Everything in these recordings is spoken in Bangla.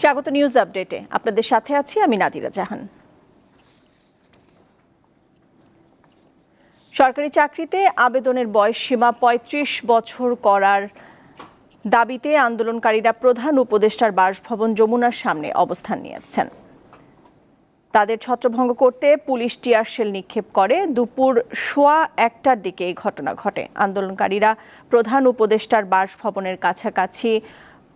স্বাগত নিউজ আপডেটে। আপনাদের সাথে আছি আমি নাদিরা জাহান। সরকারি চাকরিতে আবেদনের বয়স সীমা পঁয়ত্রিশ বছর করার দাবিতে আন্দোলনকারীরা প্রধান উপদেষ্টার বাসভবন যমুনার সামনে অবস্থান নিয়েছেন। তাদের ছত্রভঙ্গ করতে পুলিশ টিয়ারশেল নিক্ষেপ করে। দুপুর সোয়া একটার দিকে এই ঘটনা ঘটে। আন্দোলনকারীরা প্রধান উপদেষ্টার বাসভবনের কাছাকাছি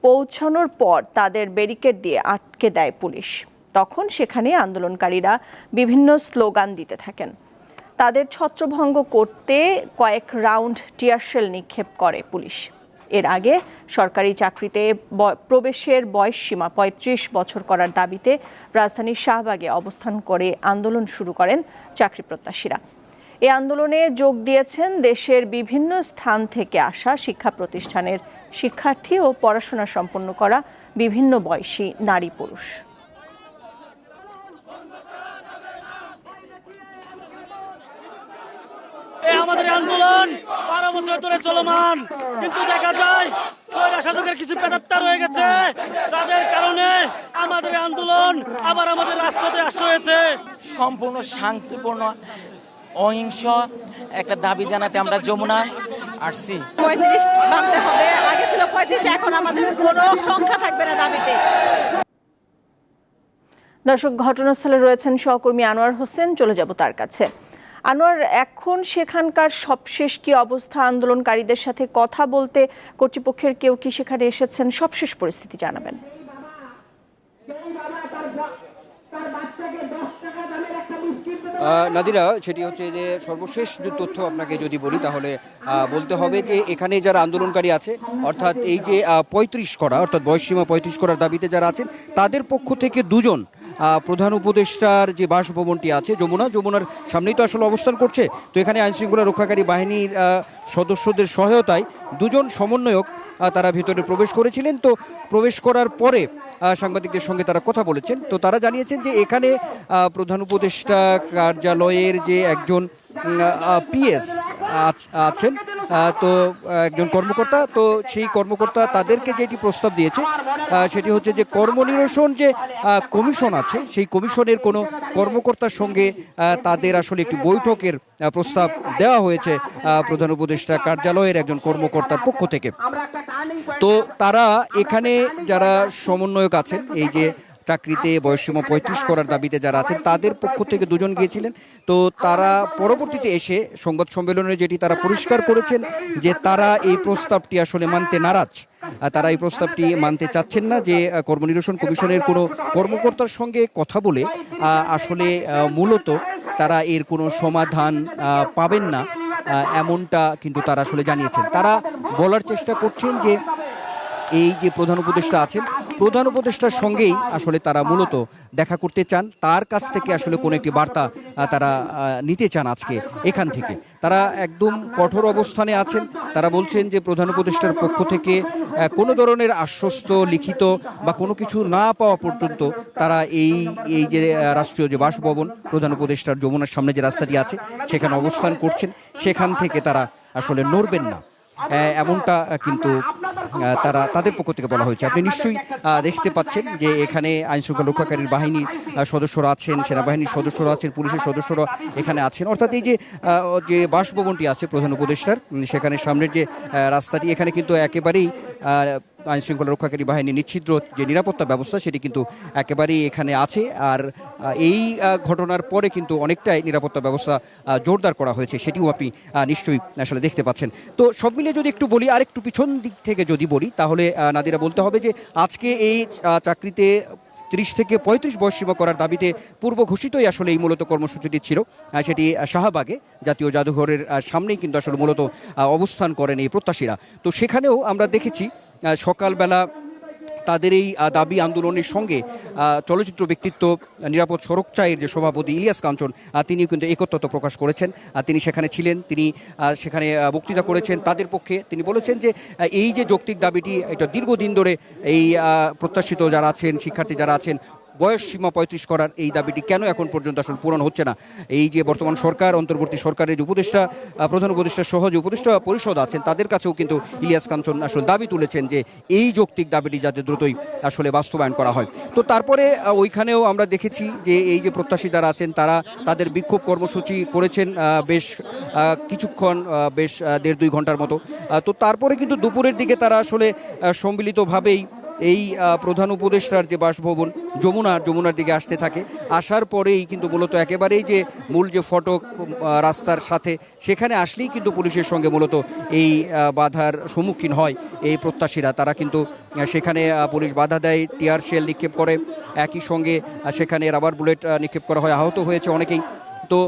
পৌঁছানোর পর তাদের ব্যারিকেড দিয়ে আটকে দেয় পুলিশ। তখন সেখানে আন্দোলনকারীরা বিভিন্ন স্লোগান দিতে থাকেন। তাদের ছত্রভঙ্গ করতে কয়েক রাউন্ড টিয়ারশেল নিক্ষেপ করে পুলিশ। এর আগে সরকারি চাকরিতে প্রবেশের বয়স সীমা পঁয়ত্রিশ বছর করার দাবিতে রাজধানীর শাহবাগে অবস্থান করে আন্দোলন শুরু করেন চাকরি প্রত্যাশীরা। এই আন্দোলনে যোগ দিয়েছেন দেশের বিভিন্ন স্থান থেকে আসা শিক্ষা প্রতিষ্ঠানের শিক্ষার্থী ও পড়াশোনা সম্পন্ন করা বিভিন্ন বয়সী নারী পুরুষ। আমাদের আন্দোলন বারো বছর ধরে চলমান। কিন্তু দেখা যায় শাসকের কিছু পেতাত্তা রয়ে গেছে। যাদের কারণে আমাদের আন্দোলন আবার আমাদের রাজপথে আসতে হয়েছে। সম্পূর্ণ শান্তিপূর্ণ অহিংস একটা দাবি জানাতে আমরা যমুনায় আসছি। পঁয়ত্রিশ মানতে হবে। আগে ছিল পঁয়ত্রিশ এখন আমাদের কোনো সংখ্যা থাকবে না দাবিতে। দর্শক ঘটনাস্থলে রয়েছেন সহকর্মী আনোয়ার হোসেন চলে যাব তার কাছে। আনোয়ার এখন সেখানকার সবশেষ কি অবস্থা? আন্দোলনকারীদের সাথে কথা বলতে কর্তৃপক্ষের কেউ কি সেখানে এসেছেন? সবশেষ পরিস্থিতি জানাবেন। নাদিরা, সেটি হচ্ছে যে সর্বশেষ যে তথ্য আপনাকে যদি বলি, তাহলে বলতে হবে যে এখানে যারা আন্দোলনকারী আছে, অর্থাৎ এই যে পঁয়ত্রিশ করা, অর্থাৎ বয়সসীমা পঁয়ত্রিশ করার দাবিতে যারা আছেন, তাদের পক্ষ থেকে দুজন প্রধান উপদেষ্টার যে বাসভবনটি আছে যমুনা, যমুনার সামনেই তো আসলে অবস্থান করছে। তো এখানে আইনশৃঙ্খলা রক্ষাকারী বাহিনীর সদস্যদের সহায়তায় দুজন সমন্বয়ক তারা ভিতরে প্রবেশ করেছিলেন। তো প্রবেশ করার পরে সাংবাদিকদের সঙ্গে তারা কথা বলেছেন। তো তারা জানিয়েছেন যে এখানে প্রধান উপদেষ্টা কার্যালয়ের যে একজন পিএস আছেন। তো একজন কর্মকর্তা, তো সেই কর্মকর্তা তাদেরকে যেটি প্রস্তাব দিয়েছে সেটি হচ্ছে যে কর্মনিরসন যে কমিশন আছে, সেই কমিশনের কোনো কর্মকর্তার সঙ্গে তাদের আসলে একটি বৈঠকের প্রস্তাব দেওয়া হয়েছে প্রধান উপদেষ্টা কার্যালয়ের একজন কর্মকর্তার পক্ষ থেকে। তো তারা এখানে যারা সমন্বয়ক আছেন, এই যে চাকরিতে বয়সসীমা পঁয়ত্রিশ করার দাবিতে যারা আছেন তাদের পক্ষ থেকে দুজন গিয়েছিলেন। তো তারা পরবর্তীতে এসে সংবাদ সম্মেলনে যেটি তারা পরিষ্কার করেছেন যে তারা এই প্রস্তাবটি আসলে মানতে নারাজ। তারা এই প্রস্তাবটি মানতে চাচ্ছেন না যে কর্মনিরসন কমিশনের কোনো কর্মকর্তার সঙ্গে কথা বলে আসলে মূলত তারা এর কোনো সমাধান পাবেন না এমনটা কিন্তু তারা আসলে জানিয়েছেন। তারা বলার চেষ্টা করছেন যে এই যে প্রধান উপদেষ্টা আছেন প্রধান উপদেষ্টার সঙ্গেই আসলে তারা মূলত দেখা করতে চান। তার কাছ থেকে আসলে কোনো একটি বার্তা তারা নিতে চান আজকে এখান থেকে। তারা একদম কঠোর অবস্থানে আছেন। তারা বলছেন যে প্রধান উপদেষ্টার পক্ষ থেকে কোনো ধরনের আশ্বস্ত, লিখিত বা কোনো কিছু না পাওয়া পর্যন্ত তারা এই এই যে রাষ্ট্রীয় যে বাসভবন, প্রধান উপদেষ্টার যমুনার সামনে যে রাস্তাটি আছে, সেখানে অবস্থান করছেন। সেখান থেকে তারা আসলে নড়বেন না। এমনটা কিন্তু তারা তাদের পক্ষ থেকে বলা হয়েছে। আপনি নিশ্চয়ই দেখতে পাচ্ছেন যে এখানে আইনশৃঙ্খলা রক্ষাকারীর বাহিনীর সদস্যরা আছেন, সেনাবাহিনীর সদস্যরা আছেন, পুলিশের সদস্যরা এখানে আছেন। অর্থাৎ এই যে যে বাসভবনটি আছে প্রধান উপদেষ্টার সেখানে সামনের যে রাস্তাটি, এখানে কিন্তু একেবারেই আইন শৃঙ্খলা রক্ষাকারী বাহিনী নিচ্ছিদ্র যে নিরাপত্তা ব্যবস্থা, সেটি কিন্তু একেবারেই এখানে আছে। আর এই ঘটনার পরে কিন্তু অনেকটাই নিরাপত্তা ব্যবস্থা জোরদার করা হয়েছে, সেটিও আপনি নিশ্চয়ই আসলে দেখতে পাচ্ছেন। তো সব মিলিয়ে যদি একটু বলি আর একটু পিছন দিক থেকে যদি বলি, তাহলে নাদিরা বলতে হবে যে আজকে এই চাকরিতে তিরিশ থেকে পঁয়ত্রিশ বয়স সীমা করার দাবিতে পূর্ব ঘোষিতই আসলে এই মূলত কর্মসূচিটি ছিল। সেটি শাহবাগে, জাতীয় জাদুঘরের সামনেই কিন্তু আসলে মূলত অবস্থান করেন এই প্রত্যাশীরা। তো সেখানেও আমরা দেখেছি সকালবেলা তাদের এই দাবি আন্দোলনের সঙ্গে চলচ্চিত্র ব্যক্তিত্ব নিরাপদ সড়ক চায়ের যে সভাপতি ইলিয়াস কাঞ্চন তিনিও কিন্তু একত্রতা প্রকাশ করেছেন। আর তিনি সেখানে ছিলেন, তিনি সেখানে বক্তৃতা করেছেন। তাদের পক্ষে তিনি বলেছেন যে এই যে যৌক্তিক দাবিটি, এটা দীর্ঘদিন ধরে এই প্রত্যাশিত যারা আছেন, শিক্ষার্থী যারা আছেন বয়স সীমা পঁয়ত্রিশ করার এই দাবিটি কেন এখন পর্যন্ত আসলে পূরণ হচ্ছে না? এই যে বর্তমান সরকার, অন্তর্বর্তী সরকারের যে উপদেষ্টা প্রধান উপদেষ্টা সহ যে উপদেষ্টা পরিষদ আছেন, তাদের কাছেও কিন্তু ইলিয়াস কাঞ্চন আসলে দাবি তুলেছেন যে এই যৌক্তিক দাবিটি যাতে দ্রুতই আসলে বাস্তবায়ন করা হয়। তো তারপরে ওইখানেও আমরা দেখেছি যে এই যে প্রত্যাশী যারা আছেন, তারা তাদের বিক্ষোভ কর্মসূচি করেছেন বেশ কিছুক্ষণ বেশ দেড় দুই ঘণ্টার মতো। তো তারপরে কিন্তু দুপুরের দিকে তারা আসলে সম্মিলিতভাবেই এই প্রধান উপদেষ্টার যে বাসভবন যমুনা, যমুনার দিকে আসতে থাকে। আসার পরেই কিন্তু মূলত একেবারেই যে মূল যে ফটক রাস্তার সাথে, সেখানে আসলেই কিন্তু পুলিশের সঙ্গে মূলত এই বাধার সম্মুখীন হয় এই প্রত্যাশীরা। তারা কিন্তু সেখানে পুলিশ বাধা দেয়, টিয়ার শেল নিক্ষেপ করে, একই সঙ্গে সেখানে রাবার বুলেট নিক্ষেপ করা হয়। আহত হয়েছে অনেকেই। তো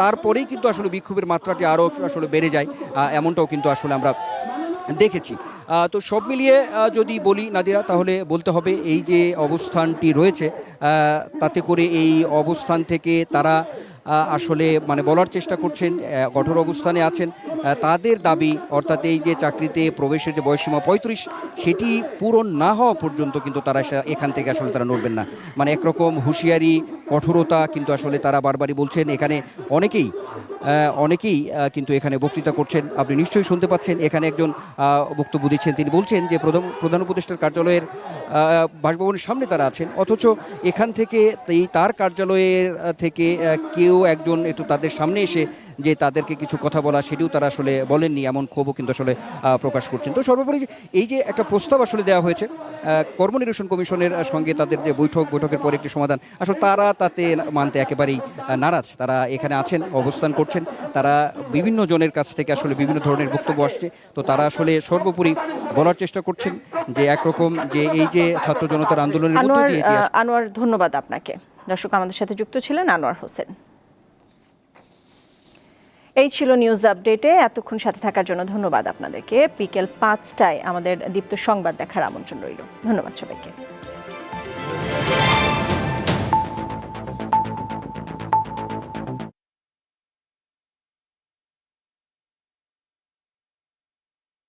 তারপরেই কিন্তু আসলে বিক্ষোভের মাত্রাটি আরও আসলে বেড়ে যায়। এমনটাও কিন্তু আসলে আমরা দেখেছি। তো সব মিলিয়ে যদি বলি নাদিরা, তাহলে বলতে হবে এই যে অবস্থানটি রয়েছে তাতে করে এই অবস্থান থেকে তারা আসলে মানে বলার চেষ্টা করছেন কঠোর অবস্থানে আছেন। তাদের দাবি, অর্থাৎ এই যে চাকরিতে প্রবেশের যে বয়সীমা পঁয়ত্রিশ, সেটি পূরণ না হওয়া পর্যন্ত কিন্তু তারা এখান থেকে আসলে তারা নড়বেন না। মানে একরকম হুঁশিয়ারি, কঠোরতা কিন্তু আসলে তারা বারবারই বলছেন। এখানে অনেকেই অনেকেই কিন্তু এখানে বক্তৃতা করছেন। আপনি নিশ্চয়ই শুনতে পাচ্ছেন। এখানে একজন বক্তব্য দিচ্ছেন। তিনি বলছেন যে, প্রধান প্রধান উপদেষ্টার কার্যালয়ের বাসভবনের সামনে তারা আছেন। অথচ এখান থেকে, এই তার কার্যালয়ের থেকে কেউ একজন একটু তাদের সামনে এসে যে তাদেরকে কিছু কথা বলা সেটিও তারা আসলে বলেননি এমন ক্ষোভও কিন্তু আসলে প্রকাশ করছেন। তো সর্বোপরি এই যে একটা প্রস্তাব আসলে দেওয়া হয়েছে কর্মনিরসন কমিশনের সঙ্গে তাদের যে বৈঠক বৈঠকের পরে একটি সমাধান আসলে তারা তাতে মানতে একেবারেই নারাজ। তারা এখানে আছেন অবস্থান করছেন তারা বিভিন্ন জনের কাছ থেকে আসলে বিভিন্ন ধরনের বক্তব্য আসছে। তো তারা আসলে সর্বোপরি বলার চেষ্টা করছেন যে একরকম যে এই যে ছাত্র জনতার আন্দোলনের মধ্যে দিয়ে আনোয়ার ধন্যবাদ আপনাকে। দর্শক আমাদের সাথে যুক্ত ছিলেন আনোয়ার হোসেন। এই ছিল নিউজ আপডেটে এতক্ষণ সাথে থাকার জন্য ধন্যবাদ আপনাদেরকে। বিকেল পাঁচটায় আমাদের দীপ্ত সংবাদ দেখার আমন্ত্রণ রইল। ধন্যবাদ সবাইকে।